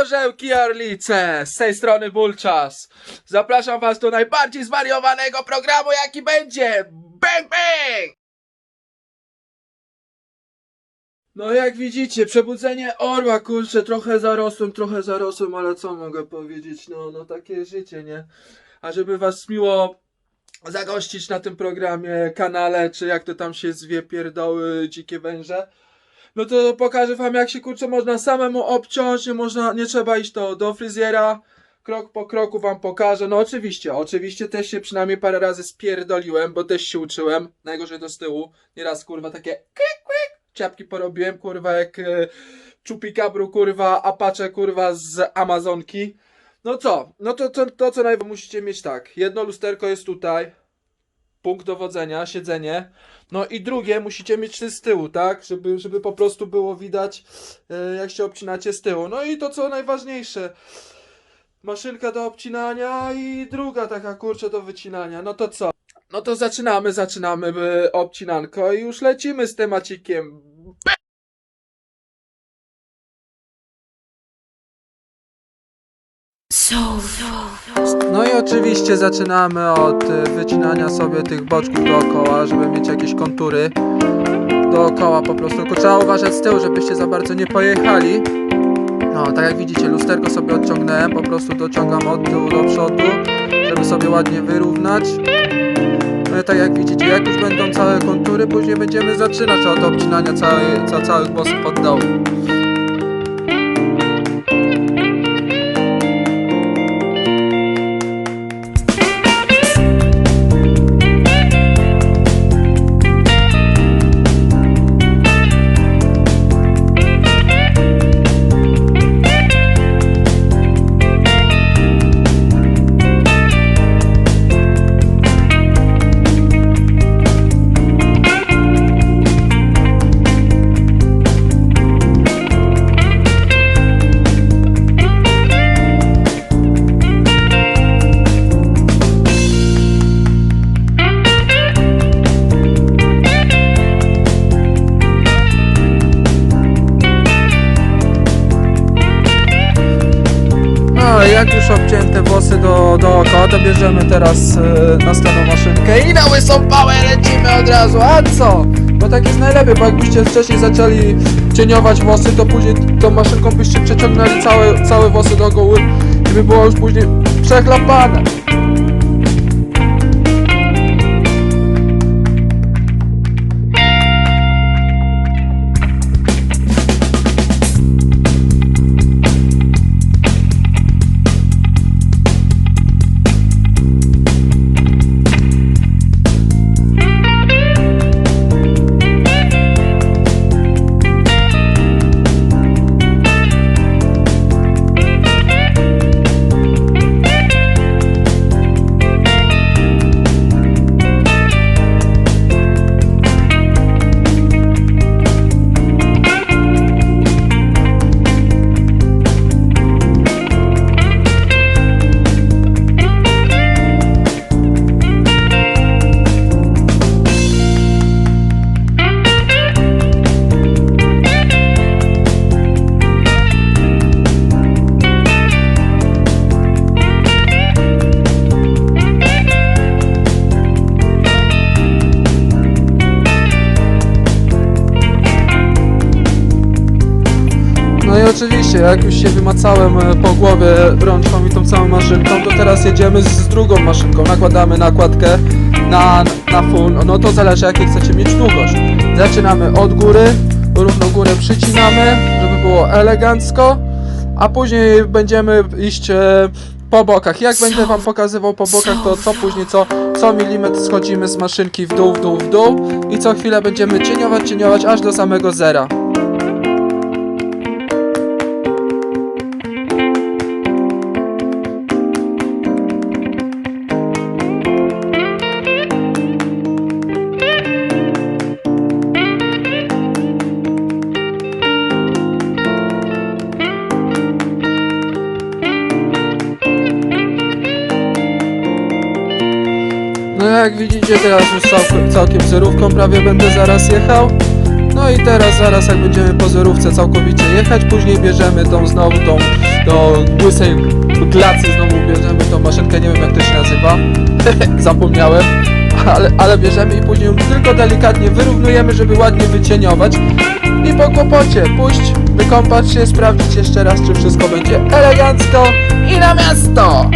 Orzełki Orlice, z tej strony Bulczas. Zapraszam was do najbardziej zwariowanego programu jaki będzie. Bang bang! No jak widzicie, przebudzenie orła, kurczę, trochę zarosłem, trochę zarosłem, ale co mogę powiedzieć, no, no takie życie, nie? A żeby was miło zagościć na tym programie, kanale, czy jak to tam się zwie, pierdoły, dzikie węże, no to pokażę wam jak się kurczę można samemu obciąć, nie można, nie trzeba iść do, do fryzjera, krok po kroku wam pokażę, no oczywiście, oczywiście też się przynajmniej parę razy spierdoliłem, bo też się uczyłem, najgorzej to z tyłu, nieraz kurwa takie klik, klik, ciapki porobiłem, kurwa jak e, czupikabru, kurwa, apacze, kurwa z Amazonki, no co, no to, to, to co najwyżej musicie mieć tak, jedno lusterko jest tutaj, punkt dowodzenia, siedzenie, no i drugie musicie mieć z tyłu, tak? Żeby, żeby po prostu było widać, e, jak się obcinacie z tyłu. No i to co najważniejsze. Maszynka do obcinania i druga taka kurczę do wycinania. No to co? No to zaczynamy, zaczynamy e, obcinanko i już lecimy z temacikiem. No i oczywiście zaczynamy od y, wycinania sobie tych boczków dookoła, żeby mieć jakieś kontury dookoła po prostu. Tylko trzeba uważać z tyłu, żebyście za bardzo nie pojechali. No, tak jak widzicie, lusterko sobie odciągnąłem, po prostu dociągam od tyłu do przodu, żeby sobie ładnie wyrównać. No i tak jak widzicie, jak już będą całe kontury, później będziemy zaczynać od obcinania całej, ca, całych włosów od dookoła, to bierzemy teraz e, następną maszynkę i na łysą pałę lecimy od razu, a co? Bo tak jest najlepiej, bo jakbyście wcześniej zaczęli cieniować włosy, to później tą maszynką byście przeciągnęli całe, całe włosy do góry i by było już później przechlapane. I oczywiście, jak już się wymacałem e, po głowie rączką i tą całą maszynką, to teraz jedziemy z, z drugą maszynką. Nakładamy nakładkę na, na full, no to zależy jakie chcecie mieć długość. Zaczynamy od góry, równo górę przycinamy, żeby było elegancko, a później będziemy iść e, po bokach. Jak będę wam pokazywał po bokach, to co później, co, co milimetr schodzimy z maszynki w dół, w dół, w dół i co chwilę będziemy cieniować, cieniować aż do samego zera. Jak widzicie teraz już całkiem, całkiem zerówką prawie będę zaraz jechał. No i teraz zaraz jak będziemy po zerówce całkowicie jechać, później bierzemy tą znowu tą do łysej glacy znowu bierzemy tą maszynkę, nie wiem jak to się nazywa. Zapomniałem. Ale, ale bierzemy i później tylko delikatnie wyrównujemy, żeby ładnie wycieniować. I po kłopocie pójść, wykąpać się, sprawdzić jeszcze raz, czy wszystko będzie elegancko i na miasto!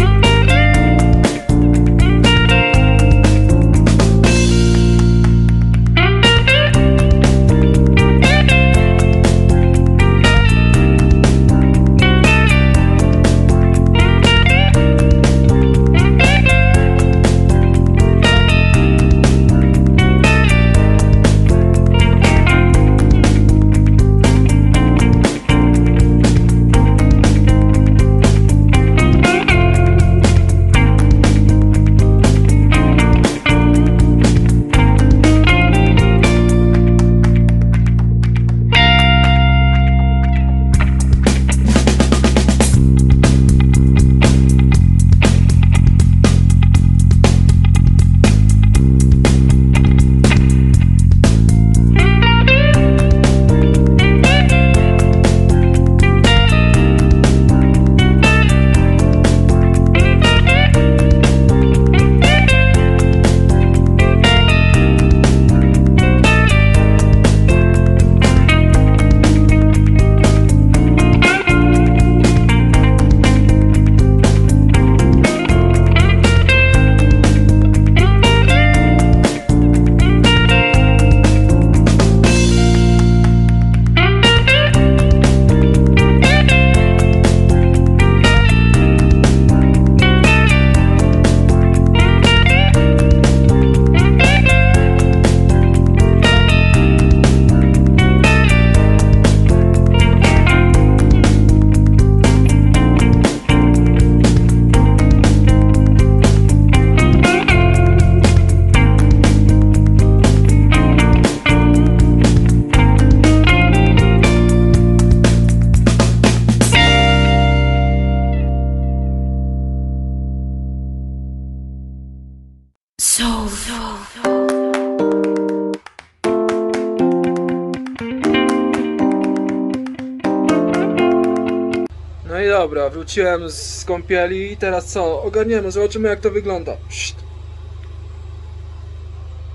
No i dobra, wróciłem z kąpieli i teraz co? Ogarniemy, zobaczymy jak to wygląda. Pszt.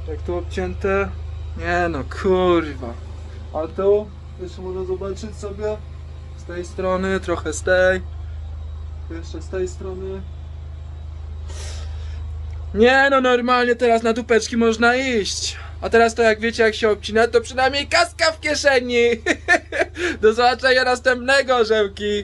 Jak tu obcięte? Nie no, kurwa. A tu? Jeszcze można zobaczyć sobie z tej strony, trochę z tej. Jeszcze z tej strony. Nie no, normalnie teraz na dupeczki można iść. A teraz to jak wiecie jak się obcina, to przynajmniej kaska w kieszeni. Do zobaczenia następnego, żełki.